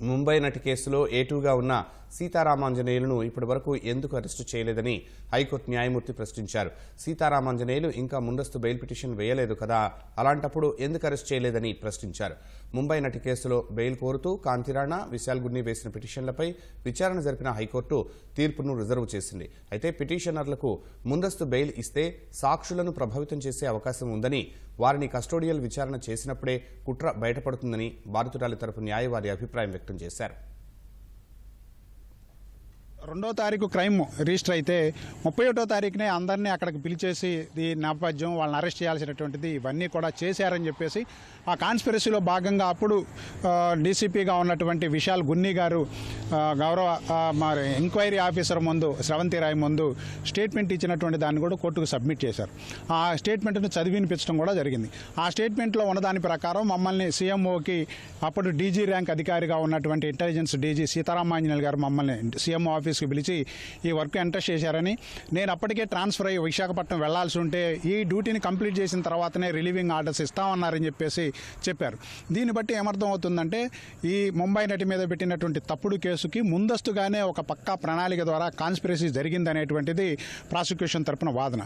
ముంబై నటి కేసులో ఏటూగా ఉన్న సీతారామాంజనేయులను ఇప్పటివరకు ఎందుకు అరెస్టు చేయలేదని హైకోర్టు న్యాయమూర్తి ప్రశ్నించారు. సీతారామాంజనేయులు ఇంకా ముందస్తు బెయిల్ పిటిషన్ వేయలేదు కదా అలాంటప్పుడు ఎందుకు అరెస్ట్ చేయలేదని ప్రశ్నించారు. ముంబై నటి కేసులో బెయిల్ కోరుతూ కాంతిరాణా విశాల్ గుడ్ని వేసిన పిటిషన్లపై విచారణ జరిపిన హైకోర్టు తీర్పును రిజర్వ్ చేసింది. అయితే పిటిషనర్లకు ముందస్తు బెయిల్ ఇస్తే సాక్షులను ప్రభావితం చేసే అవకాశం ఉందని వారిని కస్టోడియల్ విచారణ చేసినప్పుడే కుట్ర బయటపడుతుందని బాధితురాలి తరపు న్యాయవాది అభిప్రాయం వ్యక్తం వ్యక్తం చేశారు రెండో తారీఖు క్రైమ్ రిజిస్టర్ అయితే ముప్పై ఒకటో తారీఖునే అందరినీ అక్కడికి పిలిచేసి ఈ నేపథ్యం వాళ్ళని అరెస్ట్ చేయాల్సినటువంటిది ఇవన్నీ కూడా చేశారని చెప్పేసి ఆ కాన్స్పిరసీలో భాగంగా అప్పుడు డీసీపీగా ఉన్నటువంటి విశాల్ గున్ని గారు గౌరవ మరి ఎంక్వైరీ ఆఫీసర్ ముందు స్రవంతి రాయ్ ముందు స్టేట్మెంట్ ఇచ్చినటువంటి దాన్ని కూడా కోర్టుకు సబ్మిట్ చేశారు. ఆ స్టేట్మెంట్ను చదివి వినిపించడం కూడా జరిగింది. ఆ స్టేట్మెంట్లో ఉన్నదాని ప్రకారం మమ్మల్ని సీఎంఓకి అప్పుడు డీజీ ర్యాంక్ అధికారిగా ఉన్నటువంటి ఇంటెలిజెన్స్ డీజీ సీతారామాంజనేయులు గారు మమ్మల్ని సీఎంఓ ఆఫీస్కి పిలిచి ఈ వర్క్ ఎంటర్ చేశారని. నేను అప్పటికే ట్రాన్స్ఫర్ అయ్యి విశాఖపట్నం వెళ్ళాల్సి ఉంటే ఈ డ్యూటీని కంప్లీట్ చేసిన తర్వాతనే రిలీవింగ్ ఆర్డర్స్ ఇస్తామన్నారని చెప్పేసి చెప్పారు. దీన్ని బట్టి ఏమర్థం అవుతుందంటే ఈ ముంబై నటి మీద పెట్టినటువంటి తప్పుడు కేసుకి ముందస్తుగానే ఒక పక్కా ప్రణాళిక ద్వారా కాన్స్పిరసీ జరిగిందనేటువంటిది ప్రాసిక్యూషన్ తరపున వాదన.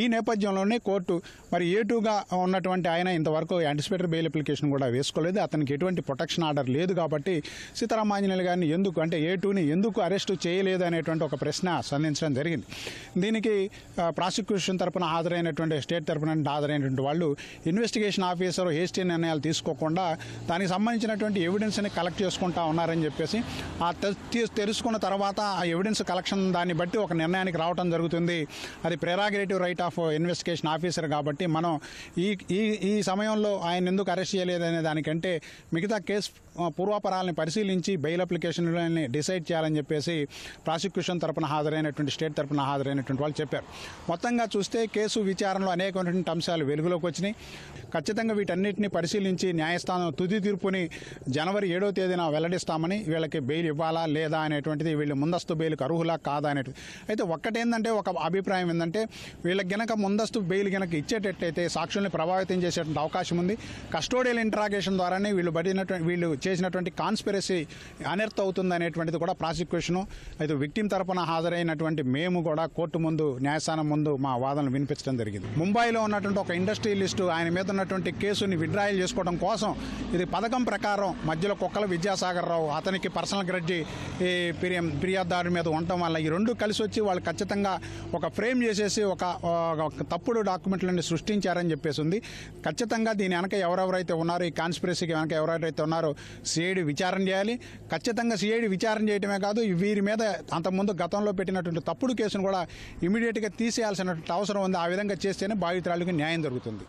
ఈ నేపథ్యంలోనే కోర్టు మరి ఏ టూగా ఉన్నటువంటి ఆయన ఇంతవరకు యాంటిసిపేటర్ బెయిల్ అప్లికేషన్ కూడా వేసుకోలేదు. అతనికి ఎటువంటి ప్రొటెక్షన్ ఆర్డర్ లేదు కాబట్టి సీతారామాంజనేయులు గారిని ఎందుకు అంటే ఏ టూని ఎందుకు అరెస్టు చేయ అనేటువంటి ఒక ప్రశ్న సంధించడం జరిగింది. దీనికి ప్రాసిక్యూషన్ తరపున హాజరైనటువంటి స్టేట్ తరపున హాజరైనటువంటి వాళ్ళు ఇన్వెస్టిగేషన్ ఆఫీసర్ హేస్టీ నిర్ణయాలు తీసుకోకుండా దానికి సంబంధించినటువంటి ఎవిడెన్స్ని కలెక్ట్ చేసుకుంటా ఉన్నారని చెప్పేసి ఆ తె- తెలుసుకున్న తర్వాత ఆ ఎవిడెన్స్ కలెక్షన్ దాన్ని బట్టి ఒక నిర్ణయానికి రావడం జరుగుతుంది. అది prerogative right of investigation officer కాబట్టి మనం ఈ ఈ ఈ సమయంలో ఆయన ఎందుకు అరెస్ట్ చేయలేదనే దానికంటే మిగతా కేసు పూర్వాపరాలని పరిశీలించి బెయిల్ అప్లికేషన్లని డిసైడ్ చేయాలని చెప్పేసి ప్రాసిక్యూషన్ తరపున హాజరైనటువంటి స్టేట్ తరపున హాజరైనటువంటి వాళ్ళు చెప్పారు. మొత్తంగా చూస్తే కేసు విచారణలో అనేకమైనటువంటి అంశాలు వెలుగులోకి వచ్చినాయి. ఖచ్చితంగా వీటన్నిటిని పరిశీలించి న్యాయస్థానం తుది తీర్పుని జనవరి ఏడో తేదీన వెల్లడిస్తామని వీళ్ళకి బెయిల్ ఇవ్వాలా లేదా అనేటువంటిది వీళ్ళు ముందస్తు బెయిల్కి అర్హులా కాదా అనేటువంటిది. అయితే ఒక్కటేందంటే ఒక అభిప్రాయం ఏంటంటే వీళ్ళకి గనక ముందస్తు బెయిల్ గనక ఇచ్చేటట్టయితే సాక్షుల్ని ప్రభావితం చేసేటువంటి అవకాశం ఉంది. కస్టోడియల్ ఇంట్రాగేషన్ ద్వారానే వీళ్ళు పడినటువంటి వీళ్ళు చేసినటువంటి కాన్స్పిరసీ అనర్థ అవుతుంది అనేటువంటిది కూడా ప్రాసిక్యూషను అయితే విక్టిమ్ తరపున హాజరైనటువంటి మేము కూడా కోర్టు ముందు న్యాయస్థానం ముందు మా వాదనలు వినిపించడం జరిగింది. ముంబైలో ఉన్నటువంటి ఒక ఇండస్ట్రియలిస్టు ఆయన మీద ఉన్నటువంటి కేసుని విడ్రాయల్ చేసుకోవడం కోసం ఇది పథకం ప్రకారం మధ్యలో కుక్కల విద్యాసాగర్ రావు అతనికి పర్సనల్ గ్రడ్జి ఈ ఫిర్యాదుదారు మీద ఉండటం వల్ల ఈ రెండు కలిసి వచ్చి వాళ్ళు ఖచ్చితంగా ఒక ఫ్రేమ్ చేసేసి ఒక ఒక తప్పుడు డాక్యుమెంట్లని సృష్టించారని చెప్పేసి ఉంది. ఖచ్చితంగా దీని వెనక ఎవరెవరైతే ఉన్నారో ఈ కాన్స్పిరసీకి వెనక ఎవరెవరైతే ఉన్నారో సిఐడి విచారణ చేయాలి. ఖచ్చితంగా సిఐడి విచారణ చేయడమే కాదు వీరి మీద అంతకుముందు గతంలో పెట్టినటువంటి తప్పుడు కేసును కూడా ఇమీడియట్గా తీసేయాల్సినటువంటి అవసరం ఉంది. ఆ విధంగా చేస్తేనే బాధితురాలకు న్యాయం జరుగుతుంది.